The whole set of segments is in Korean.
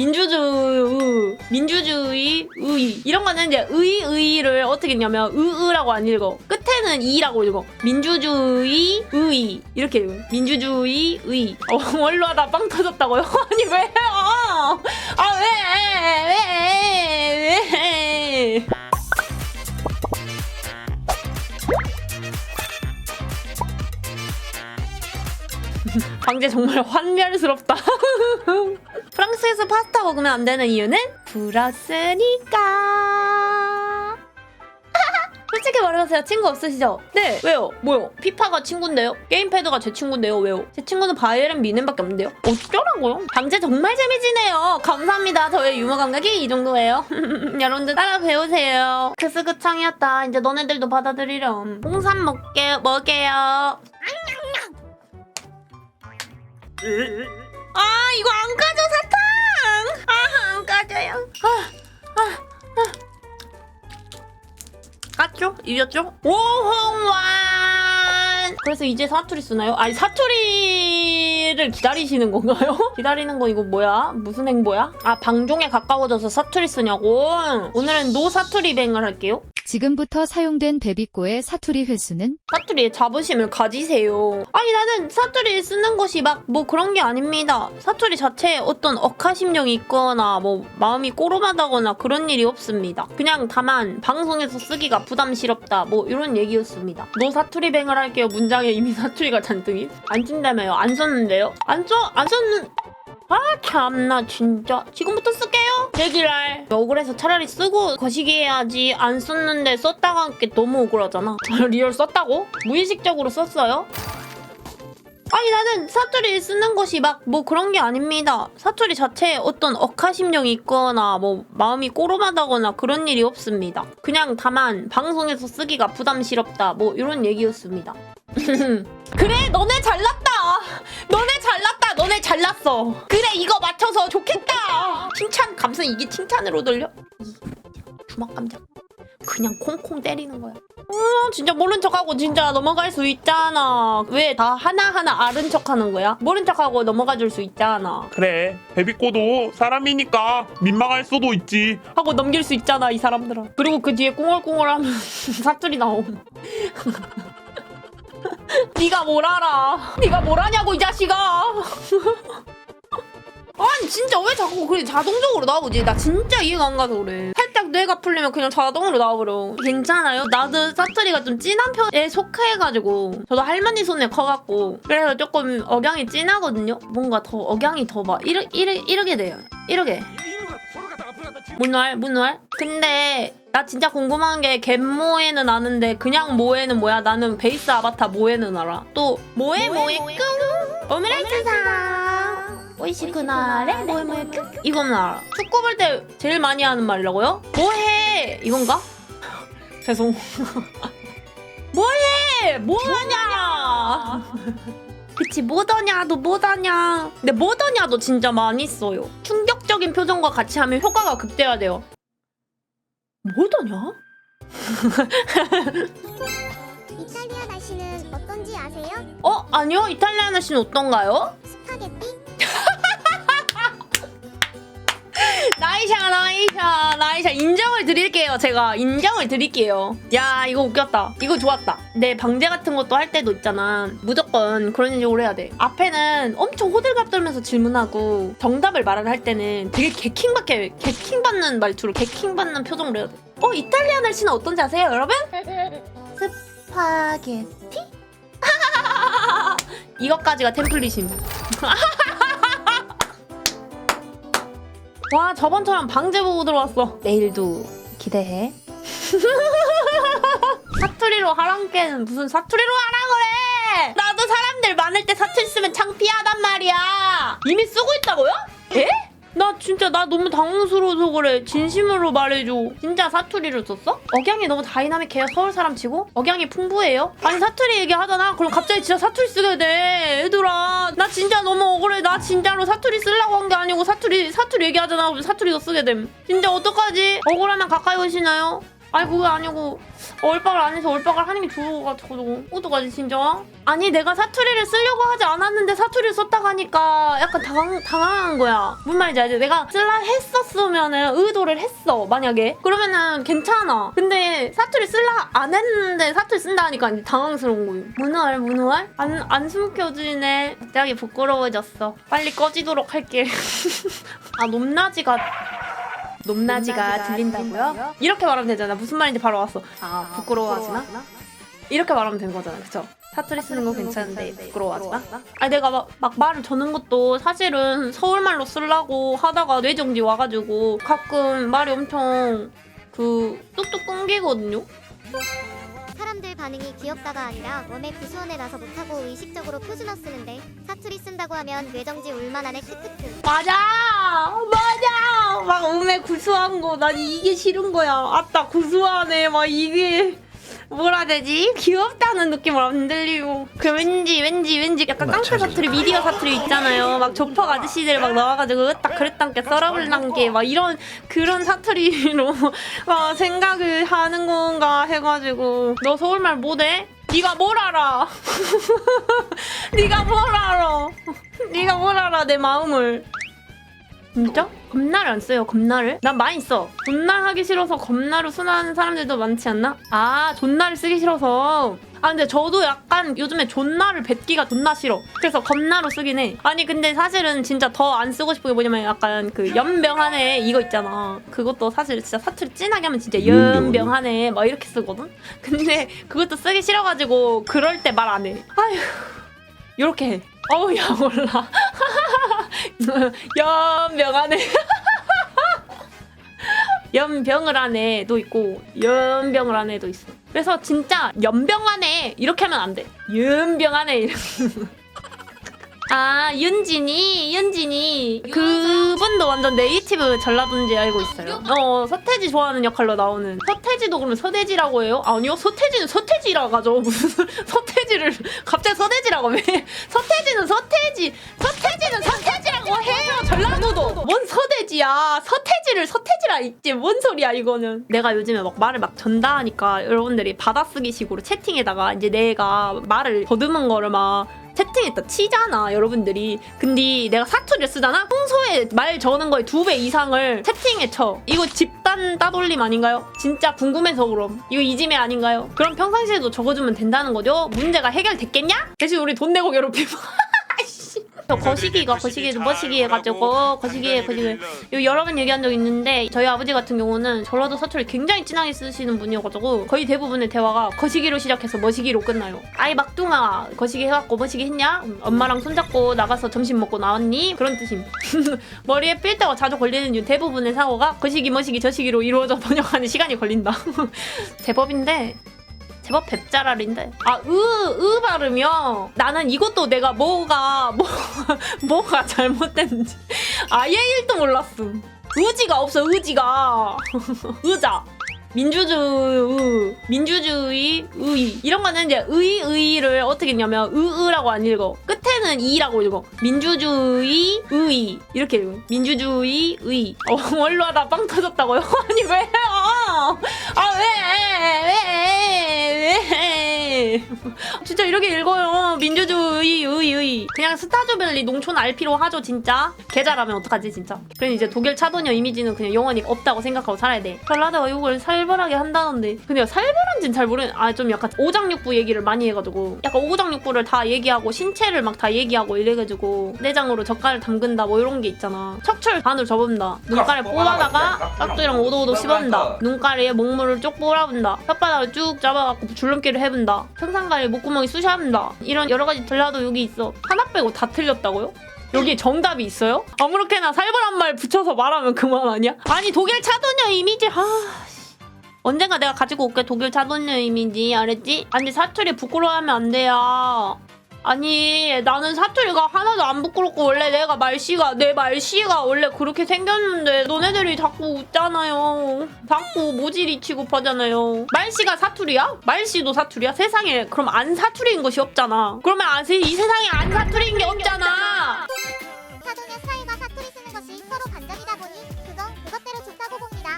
민주주의, 민주주의, 의 이런 거는 이제 의, 의를 어떻게 읽냐면 의의라고 안 읽어. 끝에는 이라고 읽어. 민주주의, 의 이렇게 읽어. 민주주의, 의. 어, 원로 하다 빵 터졌다고요? 아니 왜요? 아 왜? 왜? 왜? 방제 정말 환멸스럽다. 프랑스에서 파스타 먹으면 안 되는 이유는 불었으니까. 솔직히 말해보세요. 친구 없으시죠? 네. 왜요? 뭐요? 피파가 친구인데요? 게임패드가 제 친구인데요? 왜요? 제 친구는 바이에른 미넨밖에 없는데요? 어쩌라고요? 방제 정말 재미지네요. 감사합니다. 저의 유머 감각이 이 정도예요. 여러분들 따라 배우세요. 크스그창이었다. 이제 너네들도 받아들이렴. 홍삼 먹게, 먹게요. 아 이거 안 까져 사탕 아 안 까져요 아, 아, 아. 깠죠? 이겼죠? 오홍완 그래서 이제 사투리 쓰나요? 아니 사투리를 기다리시는 건가요? 기다리는 거 이거 뭐야? 무슨 행보야? 아 방종에 가까워져서 사투리 쓰냐고 오늘은 노 사투리 뱅을 할게요 지금부터 사용된 베비꼬의 사투리 횟수는 사투리에 자부심을 가지세요. 아니 나는 사투리 쓰는 것이 막 뭐 그런 게 아닙니다. 사투리 자체에 어떤 억하심령이 있거나 뭐 마음이 꼬름하다거나 그런 일이 없습니다. 그냥 다만 방송에서 쓰기가 부담스럽다 뭐 이런 얘기였습니다. 노 사투리 뱅을 할게요. 문장에 이미 사투리가 잔뜩이 안 쓴다며요. 안 썼는데요. 안 써? 안 썼는 아 참나 진짜. 지금부터 쓸게요. 대기랄. 억울해서 차라리 쓰고 거시기 해야지 안 썼는데 썼다가 게 너무 억울하잖아. 리얼 썼다고? 무의식적으로 썼어요? 아니 나는 사투리 쓰는 것이 막 뭐 그런 게 아닙니다. 사투리 자체에 어떤 억하심령이 있거나 뭐 마음이 꼬름하다거나 그런 일이 없습니다. 그냥 다만 방송에서 쓰기가 부담스럽다 뭐 이런 얘기였습니다. 그래 너네 잘났다. 너네 잘났다 너네 잘났어. 그래 이거 맞춰서 좋겠다. 칭찬 감성 이게 칭찬으로 들려? 이 주먹 감정 그냥 콩콩 때리는 거야. 어 진짜 모른 척하고 진짜 넘어갈 수 있잖아. 왜 다 하나하나 아른 척하는 거야? 모른 척하고 넘어가 줄 수 있잖아. 그래 베비꼬도 사람이니까 민망할 수도 있지. 하고 넘길 수 있잖아 이 사람들아 그리고 그 뒤에 꽁얼꽁얼하면 사투리 나옴 네가 뭘 알아? 네가 뭘 아냐고 이 자식아. 아니 진짜 왜 자꾸 그래? 자동적으로 나오지? 나 진짜 이해가 안 가서 그래. 살짝 뇌가 풀리면 그냥 자동으로 나와버려. 괜찮아요? 나도 사투리가 좀 진한 편에 속해가지고 저도 할머니 손에 커갖고 그래서 조금 억양이 진하거든요? 뭔가 더 억양이 더 막 이르, 이르, 이르게 돼요. 이르게 문활 문활 근데 나 진짜 궁금한 게 갯모에는 아는데 그냥 모에는 뭐야? 나는 베이스 아바타 모에는 알아. 또 모에 모에 끙 오므라이스상 오이시쿠나레 모에 모에 끙 이거는 알아. 축구 볼 때 제일 많이 하는 말이라고요? 뭐해 이건가? 죄송. 뭐해 뭐하냐? 그치 뭐더냐도 뭐더냐. 근데 뭐더냐도 진짜 많이 써요. 충격 적인 표정과 같이 하면 효과가 극대화돼요 뭐더냐? 이탈리아 날씨는 어떤지 아세요? 어? 아니요 이탈리아 날씨는 어떤가요? 스파게티? 나이샤 나이샤 나이샤. 인정을 드릴게요 제가. 인정을 드릴게요. 야 이거 웃겼다. 이거 좋았다. 내 방제 같은 것도 할 때도 있잖아. 무조건 그런 식으로 해야 돼. 앞에는 엄청 호들갑 떨면서 질문하고 정답을 말을 할 때는 되게 개킹받게 개킹받는 말투로 개킹받는 표정을 해야 돼어 이탈리아 날씨는 어떤지 아세요 여러분? 스파게티? 이것까지가 템플릿임 와 저번처럼 방제 보고 들어왔어 내일도 기대해 사투리로 하란 게는 무슨 사투리로 하라 그래 나도 사람들 많을 때 사투리 쓰면 창피하단 말이야 이미 쓰고 있다고요? 에? 나 진짜 나 너무 당황스러워서 그래 진심으로 말해줘 진짜 사투리를 썼어? 억양이 너무 다이나믹해요 서울 사람 치고? 억양이 풍부해요? 아니 사투리 얘기하잖아 그럼 갑자기 진짜 사투리 쓰게 돼 얘들아 나 진짜 너무 억울해 나 진짜로 사투리 쓰려고 한 게 아니고 사투리 사투리 얘기하잖아 사투리도 쓰게 됨 진짜 어떡하지? 억울하면 가까이 오시나요? 아니 그게 아니고 얼박을 안 해서 얼박을 하는 게 좋을 것 같아가지고 어떡하지 진짜? 아니 내가 사투리를 쓰려고 하지 않았는데 사투리를 썼다고 하니까 약간 당황, 당황한 거야. 무슨 말인지 알지? 내가 쓸라 했었으면은 의도를 했어 만약에. 그러면은 괜찮아. 근데 사투리 쓸라 안 했는데 사투리 쓴다 하니까 당황스러운 거예요. 문어알 문어알? 안, 안 숨겨지네. 갑자기 부끄러워졌어. 빨리 꺼지도록 할게. 아 높낮이가 높낮이가 들린다고요? 이렇게 말하면 되잖아. 무슨 말인지 바로 왔어. 아, 부끄러워하지나? 이렇게 말하면 되는 거잖아. 그쵸? 사투리 쓰는 거 괜찮은데 부끄러워하지나? 아 내가 막, 막 말을 저는 것도 사실은 서울말로 쓰려고 하다가 뇌정지 와가지고 가끔 말이 엄청 그 뚝뚝 끊기거든요? 반응이 귀엽다가 아니라 웜에 구수원에 나서 못하고 의식적으로 표준어 쓰는데 사투리 쓴다고 하면 뇌정지 울만하네 크크크 맞아! 맞아! 막 음에 구수한 거. 난 이게 싫은 거야. 아따, 구수하네. 막 이게. 뭐라 해야 되지? 귀엽다는 느낌을 안 들리고. 그 왠지, 왠지, 왠지 약간 깡패 사투리, 미디어 사투리 있잖아요. 막 조폭 아저씨들 막 나와가지고, 딱 그랬단 게 썰어블난 게, 막 이런, 그런 사투리로 막 생각을 하는 건가 해가지고. 너 서울말 못해? 네가 뭘 알아? 네가 뭘 알아? 네가 뭘 알아 내 마음을 진짜? 겁나를 안 써요 겁나를? 난 많이 써. 존날 하기 싫어서 겁나로 순화하는 사람들도 많지 않나? 아 존나를 쓰기 싫어서. 아 근데 저도 약간 요즘에 존나를 뱉기가 존나 싫어. 그래서 겁나로 쓰긴 해. 아니 근데 사실은 진짜 더 안 쓰고 싶은 게 뭐냐면 약간 그 연병하네 이거 있잖아. 그것도 사실 진짜 사투리 진하게 하면 진짜 연병하네 막 이렇게 쓰거든? 근데 그것도 쓰기 싫어가지고 그럴 때 말 안해. 아휴. 요렇게 해. 어우 야 몰라 연병하네 연병을 하네도 있고 연병을 하네도 있어. 그래서 진짜 연병하네 이렇게 하면 안 돼. 연병하네 이렇게. 아 윤진이 윤진이. 그분도 완전 네이티브 전라도인지 알고 있어요. 어 서태지 좋아하는 역할로 나오는. 서태지도 그러면 서대지라고 해요? 아니요 서태지는 서태지라고 하죠. 무슨 서태지를 갑자기 서대지라고 왜 서태지는 서태지 서태지는 서태지라고 해요 전라도도. 뭔 서대지야? 서태지를 서태지라 있지. 뭔 소리야 이거는. 내가 요즘에 막 말을 막 전다하니까 여러분들이 받아쓰기식으로 채팅에다가 이제 내가 말을 더듬은 거를 막 채팅에다 치잖아 여러분들이 근데 내가 사투리를 쓰잖아 평소에 말 저는 거의 두 배 이상을 채팅에 쳐 이거 집단 따돌림 아닌가요? 진짜 궁금해서 그럼 이거 이지매 아닌가요? 그럼 평상시에도 적어주면 된다는 거죠? 문제가 해결됐겠냐? 대신 우리 돈 내고 괴롭히고 씨. 저 거시기가 거시기 머시기 해가지고 거시기 거시기 요 여러 번 얘기한 적 있는데 저희 아버지 같은 경우는 전라도 사투리 굉장히 진하게 쓰시는 분이어가지고 거의 대부분의 대화가 거시기로 시작해서 머시기로 끝나요. 아이 막둥아 거시기 해갖고 머시기 했냐? 음, 엄마랑 손잡고 나가서 점심 먹고 나왔니? 그런 뜻임. 머리에 필터가 자주 걸리는 이유 대부분의 사고가 거시기 머시기 저시기로 이루어져 번역하는 시간이 걸린다. 제법인데 제법 뱃자랄인데. 아 으 으 발음이요? 나는 이것도 내가 뭐가 뭐 뭐가 잘못됐는지. 아예 일도 몰랐음. 의지가 없어 의지가. 의자. 민주주의 민주주의 의. 이런 거는 이제 의 의를 어떻게 읽냐면 의 의라고 안 읽어. 끝에는 이라고 읽어. 민주주의 의. 이렇게 읽어. 민주주의 의. 어, 원로 하다 빵 터졌다고요? 아니 왜요? 아 왜 왜 왜 진짜 이렇게 읽어요. 민주주의 의 의. 그냥 스타주밸리 농촌 알피로 하죠 진짜. 계좌라면 어떡하지 진짜. 그럼 이제 독일 차도녀 이미지는 그냥 영원히 없다고 생각하고 살아야 돼. 전라도가 이걸 살벌하게 한다던데. 근데 살벌한지는 잘 모르는 아 좀 약간 오장육부 얘기를 많이 해가지고. 약간 오장육부를 다 얘기하고 신체를 막 다 얘기하고 이래가지고 내장으로 젓갈을 담근다 뭐 이런 게 있잖아. 척추를 반으로 접은다. 눈가를 뽑아다가 깍두기랑 오도오도 씹어본다. 눈가리에 목물을 쭉 뽑아본다. 혓바닥을 쭉 잡아갖고 줄넘기를 해본다 천상가리에 목구멍이 쑤셔본다 이런 여러 가지 전라도 욕이 있어 하나 빼고 다 틀렸다고요? 여기 정답이 있어요? 아무렇게나 살벌한 말 붙여서 말하면 그만 아니야? 아니 독일 차도녀 이미지 아 씨. 언젠가 내가 가지고 올게 독일 차도녀 이미지 알았지? 아니 사투리 부끄러워하면 안 돼요 아니 나는 사투리가 하나도 안 부끄럽고 원래 내가 말씨가 내 말씨가 원래 그렇게 생겼는데 너네들이 자꾸 웃잖아요. 자꾸 모질이 취급하잖아요. 말씨가 사투리야? 말씨도 사투리야? 세상에. 그럼 안 사투리인 것이 없잖아. 그러면 아, 이 세상에 안 사투리인 게 없잖아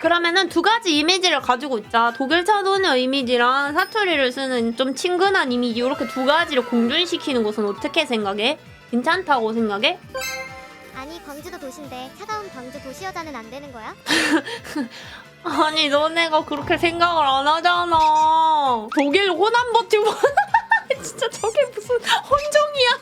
그러면은 두 가지 이미지를 가지고 있자. 독일 차도녀 이미지랑 사투리를 쓰는 좀 친근한 이미지 이렇게 두 가지를 공존시키는 것은 어떻게 생각해? 괜찮다고 생각해? 아니 광주도 도시인데 차가운 광주 도시 여자는 안 되는 거야? 아니 너네가 그렇게 생각을 안 하잖아. 독일 호남 버티고 진짜 저게 무슨 헌정이야.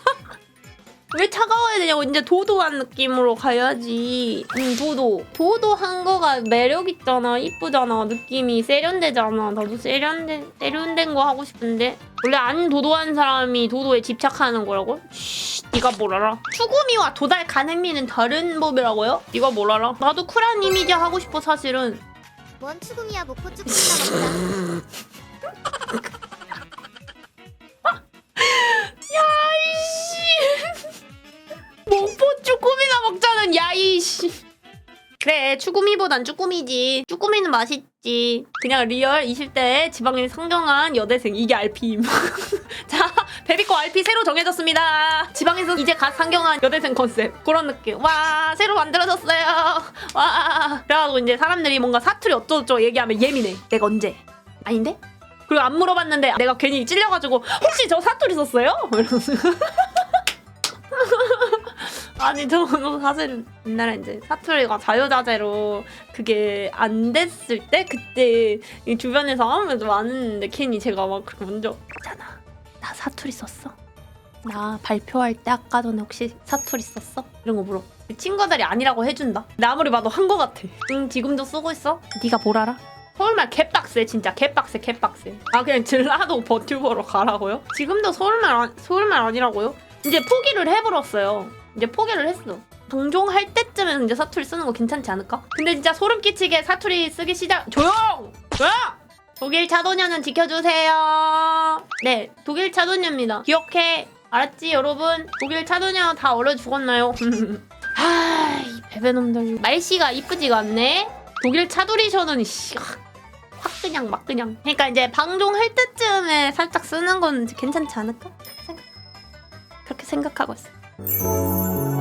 왜 차가워야 되냐고 이제 도도한 느낌으로 가야지. 응 도도. 도도한 거가 매력 있잖아. 이쁘잖아. 느낌이 세련되잖아. 나도 세련된 세련된 거 하고 싶은데 원래 안 도도한 사람이 도도에 집착하는 거라고? 쉿, 네가 뭘 알아? 추구미와 도달 가능미는 다른 법이라고요? 네가 뭘 알아? 나도 쿨한 이미지 하고 싶어 사실은. 뭔 추궁이야 목포 쭈꾸미나 먹자. 쭈꾸미보단 쭈꾸미지. 쭈꾸미는 맛있지. 그냥 리얼 20대 지방인 상경한 여대생 이게 RP임. 자 베비코 RP 새로 정해졌습니다. 지방에서 이제 갓 상경한 여대생 컨셉. 그런 느낌. 와 새로 만들어졌어요. 와. 그래가지고 이제 사람들이 뭔가 사투리 어쩌고저쩌고 얘기하면 예민해. 내가 언제? 아닌데? 그리고 안 물어봤는데 내가 괜히 찔려가지고 혹시 저 사투리 썼어요? 이러면서 아니 저는 사실은 옛날에 이제 사투리가 자유자재로 그게 안 됐을 때 그때 이 주변에서 아무 말도 안 했는데 괜히 제가 막 그렇게 먼저 있잖아 나 사투리 썼어? 나 발표할 때 아까 전에 혹시 사투리 썼어? 이런 거 물어 친구들이 아니라고 해준다 나 아무리 봐도 한 거 같아 응 지금도 쓰고 있어? 네가 뭘 알아? 서울말 개빡세 진짜 개빡세 개빡세 아 그냥 전라도 버튜버로 가라고요? 지금도 서울말 아, 서울말 아니라고요? 이제 포기를 해버렸어요 이제 포기를 했어 방종할 때쯤엔 이제 사투리 쓰는 거 괜찮지 않을까? 근데 진짜 소름 끼치게 사투리 쓰기 시작 조용! 조용! 독일 차도녀는 지켜주세요 네 독일 차도녀입니다 기억해 알았지 여러분? 독일 차도녀 다 얼어 죽었나요? 하 이 베베놈들 말씨가 이쁘지가 않네 독일 차돌이셔는 씨, 확, 확 그냥 막 그냥. 그러니까 이제 방종할 때쯤에 살짝 쓰는 건 괜찮지 않을까? 그렇게 생각하고 있어. Música